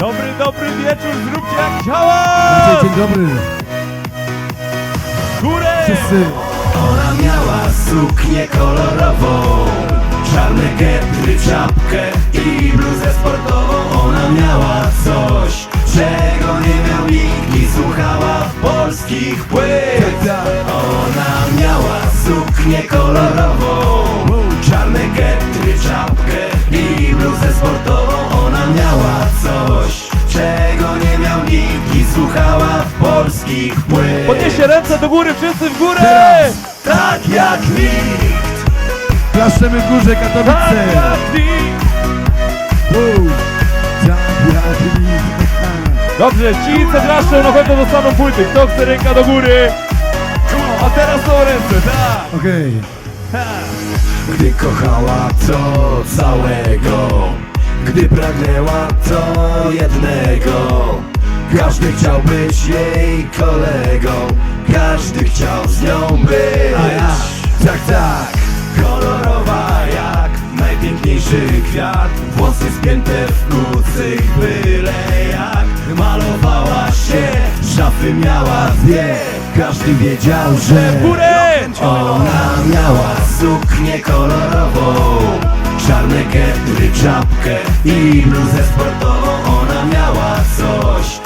Dobry, dobry wieczór, zróbcie jak działa! Dzień dobry. Górę! Wszyscy. Ona miała suknię kolorową, czarne getry, czapkę i bluzę sportową. Ona miała coś, czego nie miał nikt i słuchała polskich płyt. Ona miała suknię kolorową, czarne getry, czapkę i bluzę sportową. Płyt Podnieście ręce do góry, wszyscy w górę! Teraz. tak jak nikt Klaszczemy w górze Tak Katowice. jak nikt! Tak jak nikt. Dobrze, ci co klaszczą na pewno dostaną płyty. Kto chce ręka do góry? A teraz są ręce, tak! Okej. Gdy kochała to całego Gdy pragnęła to jednego Każdy chciał być jej kolegą Każdy chciał z nią być. A ja? Tak, tak Kolorowa jak najpiękniejszy kwiat. Włosy spięte w kucyk byle jak Malowała się, szafy miała dwie. Każdy wiedział, że ona miała suknię kolorową Czarne getry, czapkę i bluzę sportową. Ona miała coś,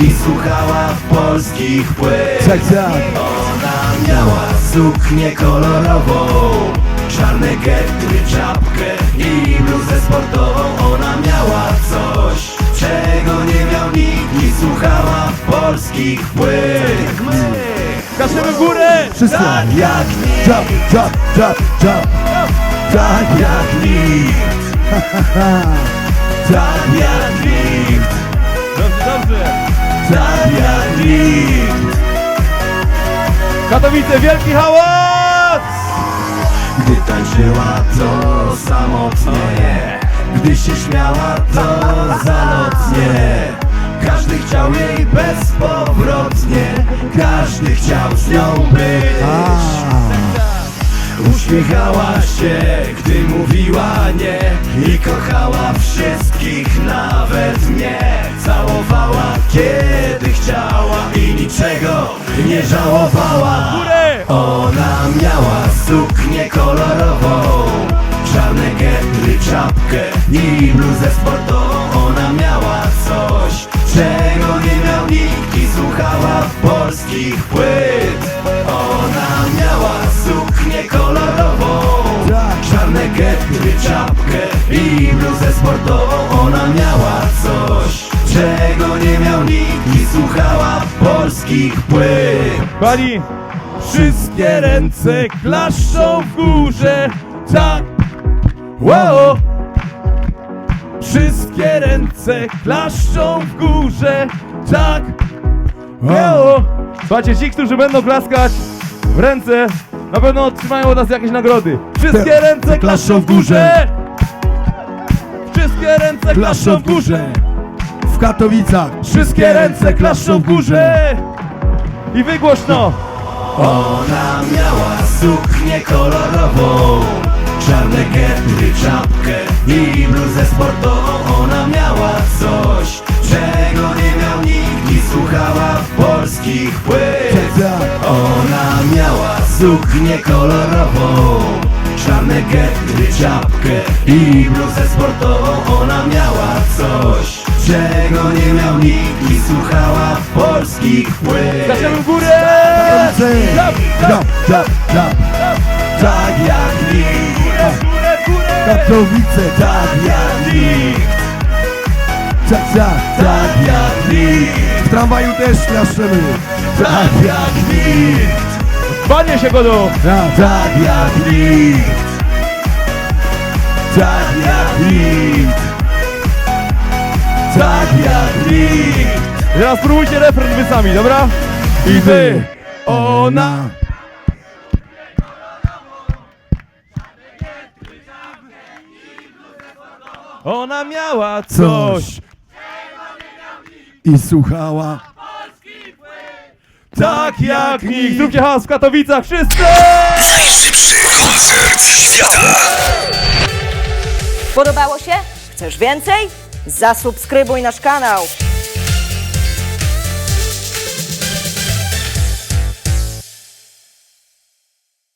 I słuchała polskich płyt Tak, tak. Ona miała suknię kolorową Czarne getry, czapkę i bluzę sportową Ona miała coś, czego nie miał nikt I słuchała polskich płyt Jak my w górę! Wszyscy. tak jak nikt, Jump, jump, jump, jump. tak jak nikt Tak jak nikt! Tak jak nikt Katowice, wielki hałas! Gdy tańczyła to samotnie. Gdy się śmiała to zalotnie. Każdy chciał jej bezpowrotnie. Każdy chciał z nią być Uśmiechała się, gdy mówiła nie I kochała wszystkich, nawet mnie. Całowała, kiedy chciała I niczego nie żałowała! Ona miała suknię kolorową Czarne getry, czapkę i bluzę sportową. Ona miała coś, czego nie miał nikt I słuchała polskich płyt bluzę sportową Ona miała coś, czego nie miał nikt I słuchała polskich płyt Pani, wszystkie ręce klaszczą w górze, tak! Wow! Wszystkie ręce klaszczą w górze, tak! Wow! Słuchajcie, ci, którzy będą klaskać w ręce, na pewno otrzymają od nas jakieś nagrody. Wszystkie ręce klaszczą w górze! Wszystkie ręce Klaszczą w górze. W Katowicach. Wszystkie ręce klaszczą w górze! I wy głośno! Ona miała suknię kolorową Czarne getry, czapkę i bluzę sportową Ona miała coś, czego nie miał nikt I słuchała polskich płyt. Ona miała suknię kolorową Czarne getry, czapkę i bluzę sportową w górę! Jump, jump, Jump, jump. Tak jak nikt, górę, w górę, w górę! Katowice. tak jak nikt, Tak, tak. tak jak nikt, W tramwaju też klaszczemy. tak jak nikt, Panie się godą! Tak. tak jak nikt, tak jak nikt, tak jak nikt. Teraz spróbujcie refren wy sami, dobra? I wy! Ona! Ona miała coś! I słuchała. Tak jak nikt! Zróbcie hałas w Katowicach, wszyscy! Najszybszy koncert świata. Podobało się? Chcesz więcej? Zasubskrybuj nasz kanał.